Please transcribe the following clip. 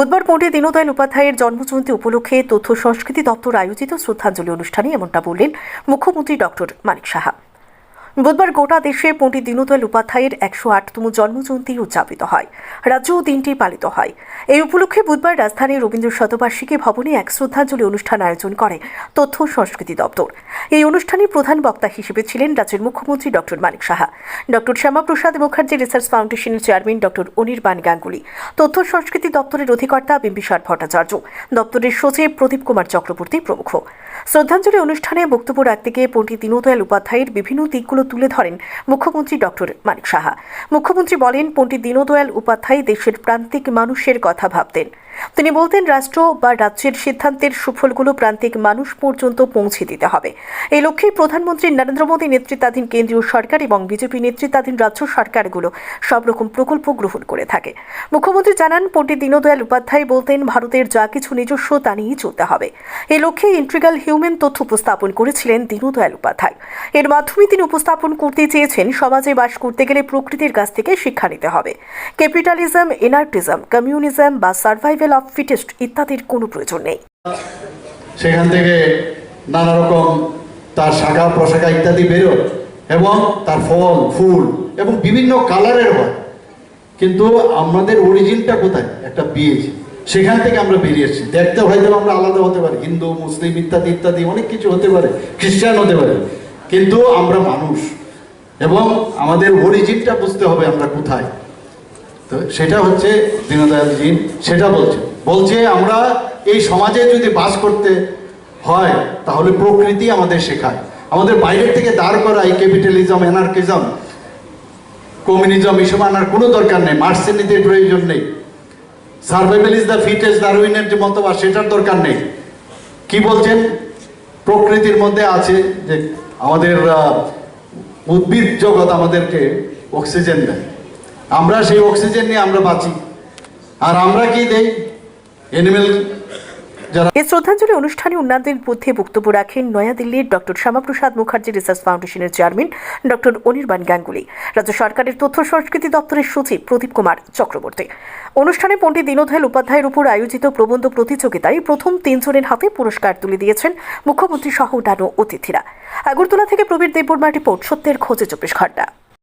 বুধবার পণ্ডিত দীনদয়াল উপাধ্যায়ের জন্মজয়ন্তী উপলক্ষে তথ্য সংস্কৃতি দপ্তর আয়োজিত শ্রদ্ধাঞ্জলি অনুষ্ঠানে এমনটা বললেন মুখ্যমন্ত্রী ডক্টর মানিক সাহা। বুধবার গোটা দেশে পণ্ডিত দীনদয়াল উপাধ্যায়ের একশো আটতম জন্মজয়ন্তী উদযাপিত হয়। রাজ্যেও দিনটি পালিত হয়। এই উপলক্ষে বুধবার রাজধানীর রবীন্দ্র শতবার্ষিকী ভবনে এক শ্রদ্ধাঞ্জলি অনুষ্ঠান আয়োজন করে তথ্য সংস্কৃতি দপ্তর। এই অনুষ্ঠানে প্রধান বক্তা হিসেবে ছিলেন রাজ্যের মুখ্যমন্ত্রী doctor Manik Saha doctor Syamaprasad Mukherjee research ফাউন্ডেশনের চেয়ারম্যান ডক্টর অনির্বাণ গাঙ্গুলি, তথ্য সংস্কৃতি দপ্তরের অধিকর্তা বিম্বিসার ভট্টাচার্য, দপ্তরের সচিব প্রদীপ কুমার চক্রবর্তী প্রমুখ। শ্রদ্ধাঞ্জলি অনুষ্ঠানে বক্তব্য রাখতে গিয়ে পণ্ডিত দীনদয়াল উপাধ্যায়ের বিভিন্ন দিকগুলো তুলে ধরেন মুখ্যমন্ত্রী ডক্টর মানিক সাহা। মুখ্যমন্ত্রী বলেন, পণ্ডিত দীনদয়াল উপাধ্যায় দেশের প্রান্তিক মানুষের কথা ভাবতেন। তিনি বলতেন, রাষ্ট্র বা রাজ্যের সিদ্ধান্তের সুফলগুলো প্রান্তিক মানুষ পর্যন্ত পৌঁছে দিতে হবে। এই লক্ষ্যে প্রধানমন্ত্রী নরেন্দ্র মোদী নেতৃত্বাধীন কেন্দ্রীয় সরকার এবং বিজেপি নেতৃত্বাধীন রাজ্য সরকারগুলো সব রকম প্রকল্প গ্রহণ করে থাকে। মুখ্যমন্ত্রী জানান, পণ্ডিত দীনদয়াল উপাধ্যায় বলতেন, ভারতের যা কিছু নিজস্ব তা নিয়েই চলতে হবে। এই লক্ষ্যে ইন্ট্রিগাল হিউম্যান তথ্য উপস্থাপন করেছিলেন দীনদয়াল উপাধ্যায়। এর মাধ্যমে তিনি উপস্থাপন করতে চেয়েছেন, সমাজে বাস করতে গেলে প্রকৃতির কাছ থেকে শিক্ষা নিতে হবে। ক্যাপিটালিজম, এনার্টিজম, কমিউনিজম বা সার্ভাইভাল অফ ফিটেস্ট ইত্যাদির কোনো প্রয়োজন নেই। সেখান থেকে নানা রকম তার শাখা প্রশাখা ইত্যাদি বেরোয় এবং তার ফল, ফুল এবং বিভিন্ন কালারের হয়। কিন্তু আমাদের অরিজিনটা কোথায়? একটা বীজ সেখান থেকে আমরা বেরিয়ে এসেছি। দেখতে হয়তো আমরা আলাদা হতে পারি। হিন্দু, মুসলিম ইত্যাদি ইত্যাদি অনেক কিছু হতে পারে। খ্রিস্টান হতে পারে। কিন্তু আমরা মানুষ এবং আমাদের অরিজিনটা বুঝতে হবে আমরা কোথায়। তো সেটা হচ্ছে দীনদয়ালজি সেটা বলছে। বলছে, আমরা এই সমাজে যদি বাস করতে হয়, তাহলে প্রকৃতি আমাদের শেখায়। আমাদের বাইরের থেকে দাঁড় করা এই ক্যাপিটালিজম এনার্কিজম কমিউনিজম, এসব আনার কোনো দরকার নেই মার্ক্সের নীতির প্রয়োজন নেই। সার্ভাইভাল ইজ দ্য ফিটেস্ট দারুইনের যে মতবাদ সেটার দরকার নেই। কি বলছেন? প্রকৃতির মধ্যে আছে যে আমাদের উদ্ভিদ জগৎ আমাদেরকে অক্সিজেন দেয়। আমরা সেই অক্সিজেন নিয়ে আমরা বাঁচি। আর আমরা কি দেই? এনিমেল এই শ্রদ্ধাঞ্জলি অনুষ্ঠানে অন্যান্যদের মধ্যে বক্তব্য রাখেন নয়াদিল্লির ডক্টর শ্যামাপ্রসাদ মুখার্জি, রিসার্চ ফাউন্ডেশনের চেয়ারম্যান ডক্টর অনির্বাণ গাঙ্গুলি। রাজ্য সরকারের তথ্য সংস্কৃতি দপ্তরের সচিব প্রদীপ কুমার চক্রবর্তী। অনুষ্ঠানে পণ্ডিত দীনদয়াল উপাধ্যায়ের উপর আয়োজিত প্রবন্ধ প্রতিযোগিতায় প্রথম তিনজনের হাতে পুরস্কার তুলে দিয়েছেন মুখ্যমন্ত্রী সহ অন্যান্য অতিথিরা। আগরতলা থেকে প্রবীর দেববর্মা রিপোর্ট, সত্যের খোঁজে চব্বিশ ঘণ্টা।